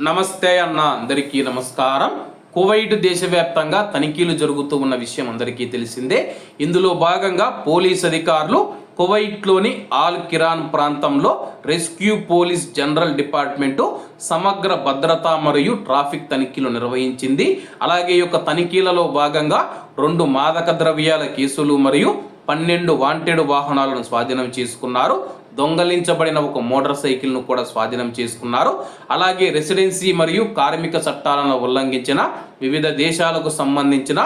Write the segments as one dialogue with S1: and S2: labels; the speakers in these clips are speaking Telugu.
S1: నమస్తే అన్న అందరికీ నమస్కారం. కువైట్ దేశవ్యాప్తంగా తనిఖీలు జరుగుతూ ఉన్న విషయం అందరికీ తెలిసిందే. ఇందులో భాగంగా పోలీస్ అధికారులు కువైట్లోని ఆల్ కిరాన్ ప్రాంతంలో రెస్క్యూ పోలీస్ జనరల్ డిపార్ట్మెంటు సమగ్ర భద్రత మరియు ట్రాఫిక్ తనిఖీలు నిర్వహించింది. అలాగే ఈ యొక్క తనిఖీలలో భాగంగా రెండు మాదక ద్రవ్యాల కేసులు మరియు పన్నెండు వాంటెడ్ వాహనాలను స్వాధీనం చేసుకున్నారు. దొంగలించబడిన ఒక మోటార్ సైకిల్ను కూడా స్వాధీనం చేసుకున్నారు. అలాగే రెసిడెన్సీ మరియు కార్మిక చట్టాలను ఉల్లంఘించిన వివిధ దేశాలకు సంబంధించిన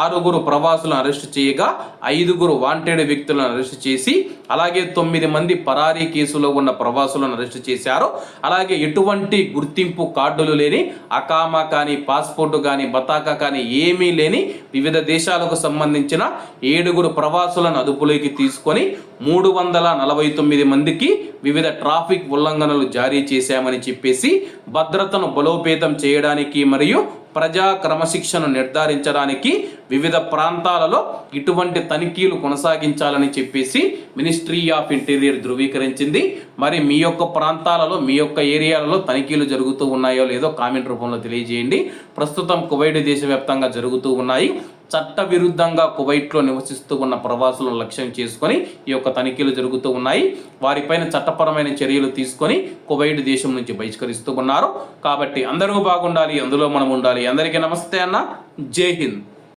S1: ఆరుగురు ప్రవాసులను అరెస్టు చేయగా ఐదుగురు వాంటెడ్ వ్యక్తులను అరెస్టు చేసి అలాగే తొమ్మిది మంది పరారీ కేసులో ఉన్న ప్రవాసులను అరెస్టు చేశారు. అలాగే ఎటువంటి గుర్తింపు కార్డులు లేని అకామా కానీ పాస్పోర్టు కానీ బతాకా కానీ ఏమీ లేని వివిధ దేశాలకు సంబంధించిన ఏడుగురు ప్రవాసులను అదుపులోకి తీసుకొని మూడు వందల నలభై తొమ్మిది మందికి వివిధ ట్రాఫిక్ ఉల్లంఘనలు జారీ చేశామని చెప్పేసి భద్రతను బలోపేతం చేయడానికి మరియు ప్రజా క్రమశిక్షను నిర్ధారించడానికి వివిధ ప్రాంతాలలో ఇటువంటి తనిఖీలు కొనసాగించాలని చెప్పేసి మినిస్ట్రీ ఆఫ్ ఇంటీరియర్ ధృవీకరించింది. మరి మీ యొక్క ప్రాంతాలలో మీ యొక్క ఏరియాలలో తనిఖీలు జరుగుతూ ఉన్నాయో లేదో కామెంట్ రూపంలో తెలియజేయండి. ప్రస్తుతం కువైట్ దేశవ్యాప్తంగా జరుగుతూ ఉన్నాయి. చట్ట విరుద్ధంగా కువైట్లో నివసిస్తూ ఉన్న ప్రవాసులను లక్ష్యం చేసుకొని ఈ యొక్క తనిఖీలు జరుగుతూ ఉన్నాయి. వారిపైన చట్టపరమైన చర్యలు తీసుకొని కువైట్ దేశం నుంచి బహిష్కరిస్తూ ఉన్నారు. కాబట్టి అందరూ బాగుండాలి అందులో మనం ఉండాలి. అందరికీ నమస్తే అన్న. జై హింద్.